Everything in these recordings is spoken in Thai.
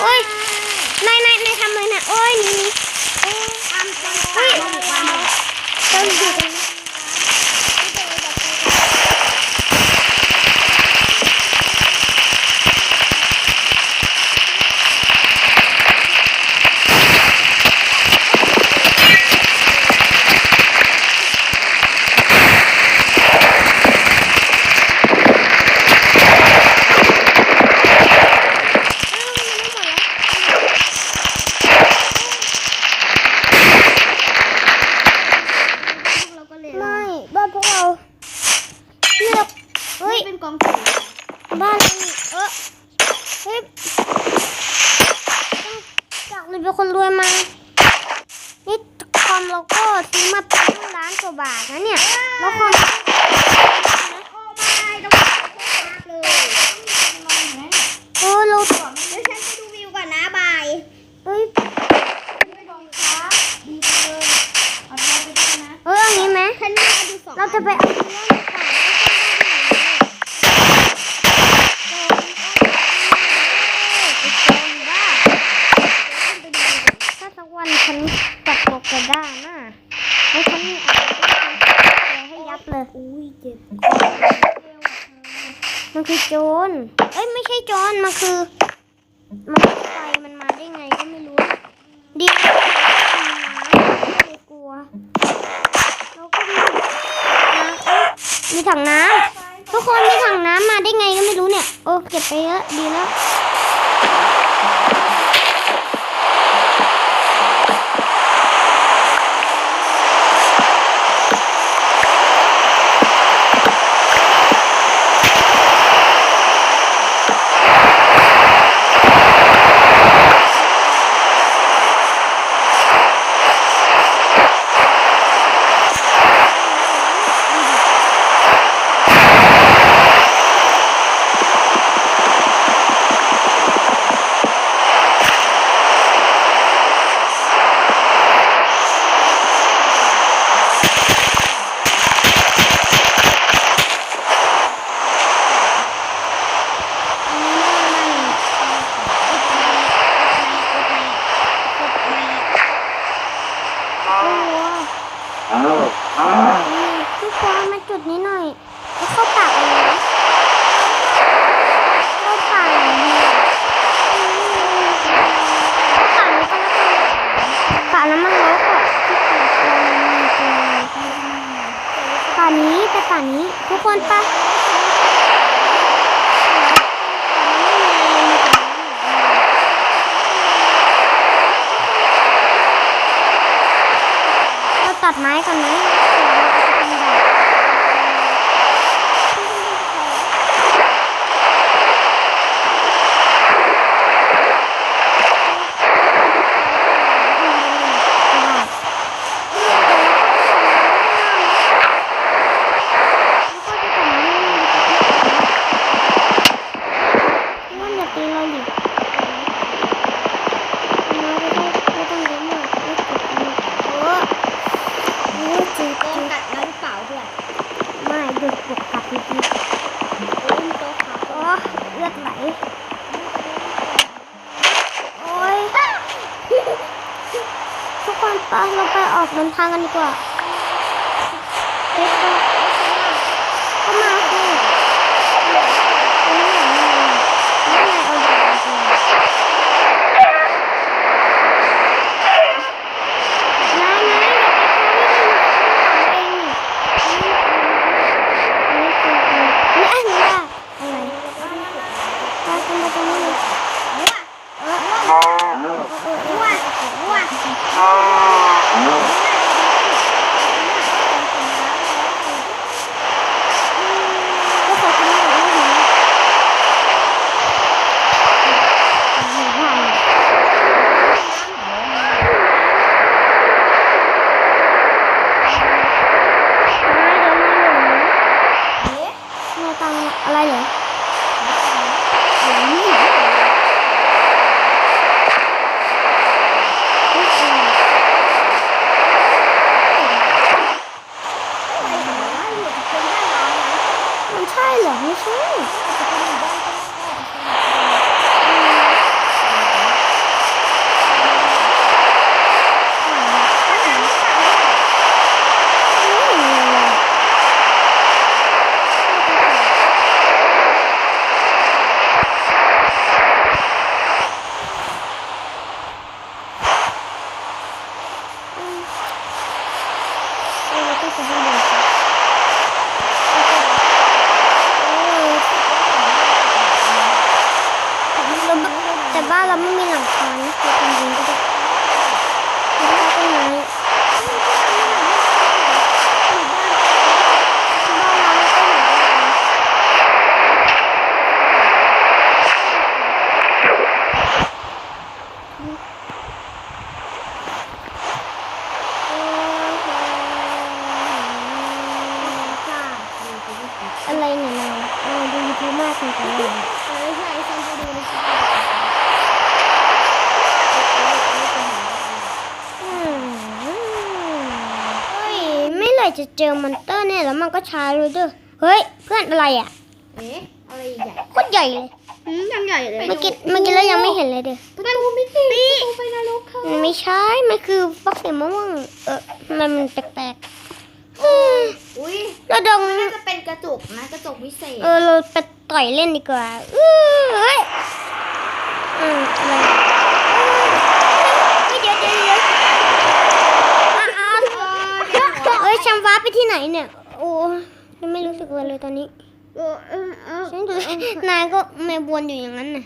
โอ้ยนายนายนายทำเลยนะโอ้ยหนี่นี่ ทำเป็นป่ามาบุกบ้านเรา ต้องอยู่ตรงนี้อ้าวมันยังไม่หมดเหรอ เราก็เลย ไม่บ้านพวกเราเลือก เฮ้เฮ้ยยเป็นกองถุงบ้านเรานี่เออเฮ้ยต้องจากเลยเป็นคนรวยมานี่คอมเราก็ซื้อมาเป็นล้านกว่าบาทนะเนี่ยแล้วคอมโอ้ไม่ต้องขอบคุณมากเลยต้องมีคนนอนไหมเออเราเดี๋ยวฉันไปดูวิวก่อนนะบายเฮ้ยไม่ลงครับดีจังเลยเอาเราไปด้วยนะเออเอางี้ไหมฉันมีมาดูสองเราจะไปเอาเรื่องดีกว่าถ้าสักวันฉันจับโปกกระด้าน่ะ แล้วฉันมีอะไรที่ฉันให้ยับเลย อุ้ยเจ็บ มันคือโจร เอ้ยไม่ใช่โจร มันคือ มันคือไฟมันมาได้ไงก็ไม่รู้ ดีนะไม่กลัวแล้วก็มีน้ำเอ้ยมีถังน้ำทุกคนมีถังน้ำมาได้ไงก็ไม่รู้เนี่ย โอ้เก็บไปเยอะดีแล้ว โอ้โหทุกคนมาจุดนี้หน่อยแล้วเข้าปากเลยนะเข้าปากเลยเข้าปากนี้ก็แล้วกันปากน้ำมันลกอะป่านนี้ไปป่านนี้ ทุก คนไปะเราตัดไม้ก่อนไหมมันอย่าตีเราดิเราไม่ต้องไม่ต้องเลี้ยงหรอกไม่ติดมันโอ้โหจีบ โด จี น บ กัดแล้วหรือเปล่าเพื่อน ไม่ดึกบวกกลับดี โอ้ยโต๊ะขา ๆโอ้เลื อดไหลโอ้ยทุกคนไปเราไปออกเดินทางกันดีกว่า อะไรเนี่ยนายนายดูยูทูบมากเกินไปเลยไม่ใช่ฉันจะดูในคลิปอืมเฮ้ยไม่เลยจะเจอมอนเตอร์เนี่ยแล้วมันก็ช้าเลยเด้อเฮ้ย เพื่อนอะไรอะเอ๊ะอะไรใหญ่โคตรใหญ่เลยหืมยังใหญ่เลยเมื่อกี้เมื่อกี้เรายังไม่เห็นเลยเด้อประตูมิติประตูไปนรกค่ะมันไม่ใช่มันคือฟักสีม่วงเออมันมันแปลกๆอืมอุ้ยเราดองน่าจะเป็นกระจกนะกระจกวิเศษ เออเราไปต่อยเล่นดีกว่าเออเฮ้ยอืมอะไรเฮ้ยเดี๋ยวเดี๋ยวเดี๋ยวอะอะเฮ้ยฉันว้าร์ปไปที่ไหนเนี่ย โอ้ยังไม่รู้สึกอะไรเลยตอนนี้ เออเออเออฉันดูนายก็ไม่บวนอยู่อย่างนั้นน่ะ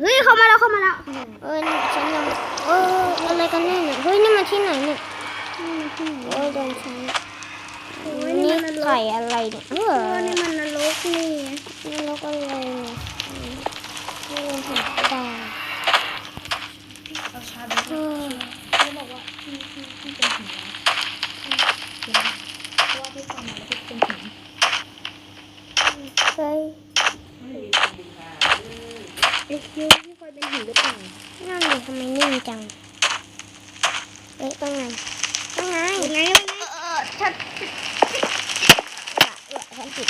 เฮ้ยเข้ามาแล้วเข้ามาแล้ว เออฉันยังเอออะไรกันแน่เนี่ยเฮ้ยนี่มันที่ไหนเนี่ยโอ้ยโดนฉันนี่ไข่อะไรเนี่ยเออนี่มันนรกนี่นี่แล้วก็อะไรเนี่ยนี่มันเห็นตาเอาชาเออ เขาบอกว่าพี่พี่พี่เป็นหินเพราะว่าพี่ฟังมาแล้วพี่เป็นหิน เฮ้ย เอ๊ะพี่พี่เคยเป็นหินหรือเปล่า นั่นเลยทำไมนิ่ง จัง เอ๊ะต้องไงต้องไงยังไงยังไงเออถ้าเออฉันผิด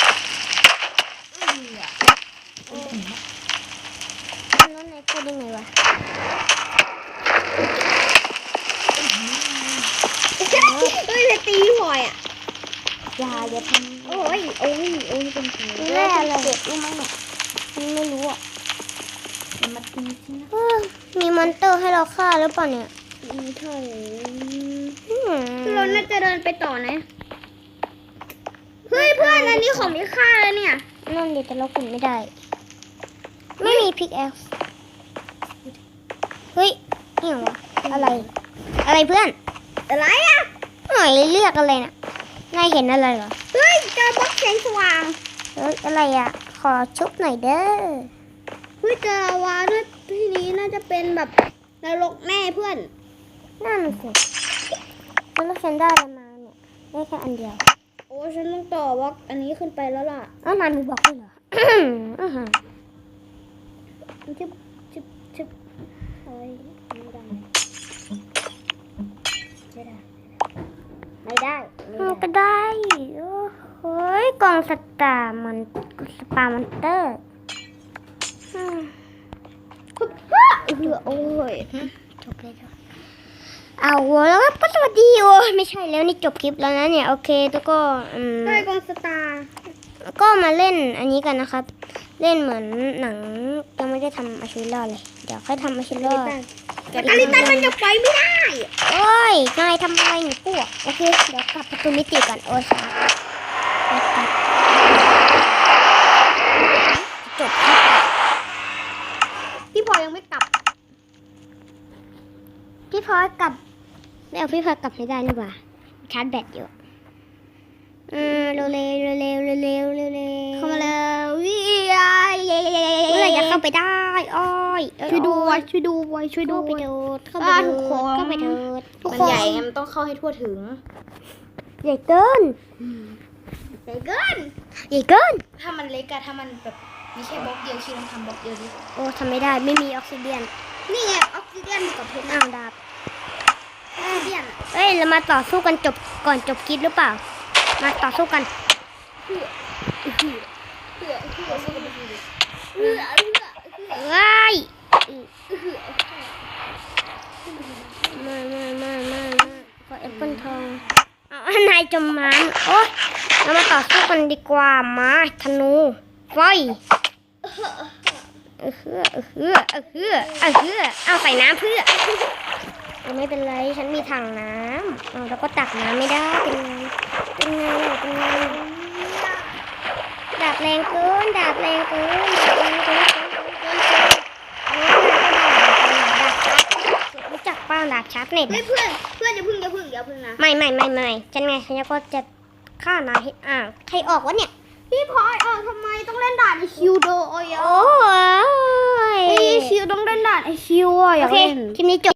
แล้วนายพูดได้ไงวะเฮ้ยจะตีพลอยอะอย่าอย่าทโอ้ยโอ้ยโอ้ยเป็นหินำแร่อะไรเด็กรู้ไหมเนี่ยฉันไม่รู้อะ มันมาตีฉันนะเออมีมอนเตอร์ให้เราฆ่าหรือเปล่าเนี่ยไม่ใช่อืมเราน่าจะเดินไปต่อนะ เฮ้ยเพื่อนอันนี้ของมีค่าแล้วเนี่ย นั่นดิแต่เราขุดไม่ได้ ไม่มีพิกแอคเฮ้ยนี่เหรอวะอะไร อะไรเพื่อน อะไรอะหน่อยเรียกอะไรน่ะนายเห็นอะไรเหรอ เฮ้ยเจอบล็อกแสงสว่าง เฮ้ยอะไรอะ ขอชุบหน่อยเด้อ เฮ้ยเจอลาวาด้วยที่นี้น่าจะเป็นแบบนรกแม่เพื่อนนั่นสิแล้วฉันได้อะไรมาเนี่ยได้แค่อันเดียว โอ้ฉันต้องต่อบล็อกอันนี้ขึ้นไปแล้วล่ะอ้าวนายมีบอกด้วยเหรออื้อหือชึบชึบชึบเฮ้ยไม่ได้ ไม่ได้ ไม่ได้มันก็ได้โอ้โหยกล่องสตาร์มันสปามันเตอร์ อืมเออโอ้ยจบเลยจ้ะเอาแล้วก็สวัสดีโอ้ยไม่ใช่แล้วนี่จบคลิปแล้วนะเนี่ยโอเคแล้วก็อืมได้กองสตาร์ก็มาเล่นอันนี้กันนะครับ เล่นเหมือนหนังยังไม่ได้ทำอาชิล่าเลย เดี๋ยวค่อยทำอาชิล่าแต่กาลิตันมันจะไปไม่ได้โอ้ยนายทำอะไรหนูพวกโอเคเดี๋ยวกลับประตูมิติก่อนโอ้ยช้าจบคลิป พลอยยังไม่กลับ พี่พอยกลับไม่เอาพี่พอยกลับไม่ได้นี่หว่าชาร์จแบตอยู่อืมเร็วเร็วเร็วเร็วเร็วเร็วเข้ามาเลยวิ่งเมื่อไหร่จะเข้าไปได้อ้อยช่วยดูช่วยดูช่วยดูไปดูเข้าไปดูเข้าไปดทุกคนใหญ่มันต้องเข้าให้ทั่วถึงใหญ่เกินใหญ่เกินใหญ่เกินถ้ามันเล็กอะถ้ามันแบบ มีแค่บล็อกเดียวคิดลองทำบล็อกเดียวดิโอ้ทำไม่ได้ไม่มีออกซิเดียนนี่ไงออกซิเจนอยู่กับเพชรอ้าวดาบออกซิเจนอะเอ้ยเรามาต่อสู้กันจบก่อนจบคลิปหรือเปล่า มาต่อสู้กันเพื่อเพื่อเพื่อเพื่อเพื่อเพื่อเพื่อว้ายเพื่อมามามามามาขอแอปเปิลทองเอานายจมน้ำโอ๊ยเรามาต่อสู้กันดีกว่ามาธนูไฟ เออเฮือเออเฮือเออเฮือเออเฮือเอาใส่น้ำเพื่อเอาไม่เป็นไรฉันมีถังน้ำแล้วก็ตักน้ำไม่ได้เป็นไงเป็นไงเป็นไงดาบแรงเกินดาบแรงเกินดาบแรงเกินรู้จักป้าดาบชาร์ปเน็ตเพื่อนเพื่อนอย่าพึ่งอย่าพึ่งอย่าพึ่งนะไม่ไม่ไม่ไม่ฉันไงฉันก็จะฆ่านายให้อ่าใครออกวะเนี่ย พี่พลอยเออทำไมต้องเล่นด่านไอคิวโดโอ้ยโอ้ยไอคิวต้องเล่นด่านไอคิวอะอากโอยเคเล่น คลิปนี้จบ